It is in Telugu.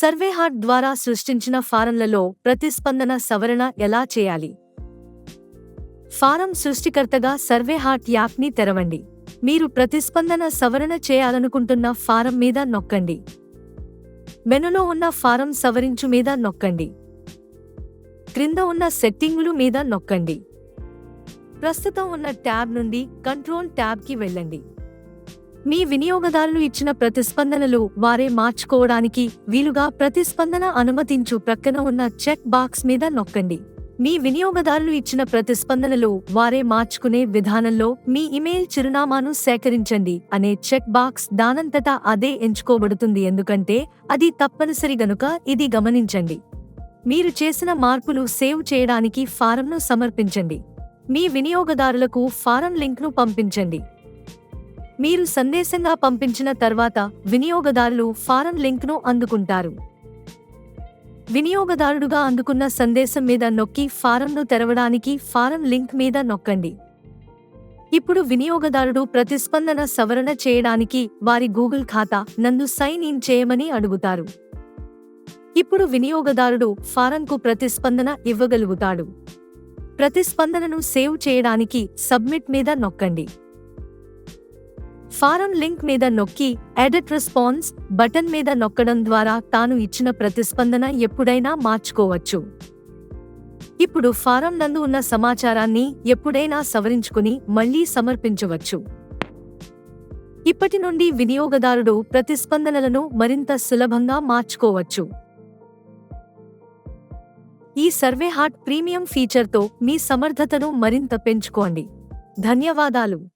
సర్వే హార్ట్ ద్వారా సృష్టించిన ఫారంలలో ప్రతిస్పందన సవరణ ఎలా చేయాలి? ఫారం సృష్టికర్తగా సర్వే హార్ట్ యాప్ని తెరవండి. మీరు ప్రతిస్పందన సవరణ చేయాలనుకుంటున్న ఫారం మీద నొక్కండి. మెనులో ఉన్న ఫారం సవరించు మీద నొక్కండి. క్రింద ఉన్న సెట్టింగులు మీద నొక్కండి. ప్రస్తుతం ఉన్న ట్యాబ్ నుండి కంట్రోల్ ట్యాబ్కి వెళ్ళండి. మీ వినియోగదారులు ఇచ్చిన ప్రతిస్పందనలు వారే మార్చుకోవడానికి వీలుగా ప్రతిస్పందన అనుమతించు ప్రక్కన ఉన్న చెక్ బాక్స్ మీద నొక్కండి. మీ వినియోగదారులు ఇచ్చిన ప్రతిస్పందనలు వారే మార్చుకునే విధానంలో మీ ఇమెయిల్ చిరునామాను సేకరించండి అనే చెక్ బాక్స్ దానంతటా అదే ఎంచుకోబడుతుంది ఎందుకంటే అది తప్పనిసరి గనుక ఇది గమనించండి. మీరు చేసిన మార్పులు సేవ్ చేయడానికి ఫారంను సమర్పించండి. మీ వినియోగదారులకు ఫారం లింక్ను పంపించండి. మీరు సందేశంగా పంపించిన తర్వాత వినియోగదారులు ఫారం లింక్ను అందుకుంటారు. వినియోగదారుడుగా అందుకున్న సందేశం మీద నొక్కి ఫారంను తెరవడానికి ఫారం లింక్ మీద నొక్కండి. ఇప్పుడు వినియోగదారుడు ప్రతిస్పందన సవరణ చేయడానికి వారి గూగుల్ ఖాతా నందు సైన్ ఇన్ చేయమని అడుగుతారు. ఇప్పుడు వినియోగదారుడు ఫారంకు ప్రతిస్పందన ఇవ్వగలుగుతాడు. ప్రతిస్పందనను సేవ్ చేయడానికి సబ్మిట్ మీద నొక్కండి. ఫారం లింక్ మీద నొక్కి ఎడిట్ రెస్పాన్స్ బటన్ మీద నొక్కడం ద్వారా తాను ఇచ్చిన ప్రతిస్పందన ఎప్పుడైనా మార్చుకోవచ్చు. ఇప్పుడు ఫారం నందు ఉన్న సమాచారాన్ని ఎప్పుడైనా సవరించుకుని మళ్ళీ సమర్పించవచ్చు. ఇప్పటి నుండి వినియోగదారుడు ప్రతిస్పందనలను మరింత సులభంగా మార్చుకోవచ్చు. ఈ సర్వే హార్ట్ ప్రీమియం ఫీచర్తో మీ సమర్థతను మరింత పెంచుకోండి. ధన్యవాదాలు.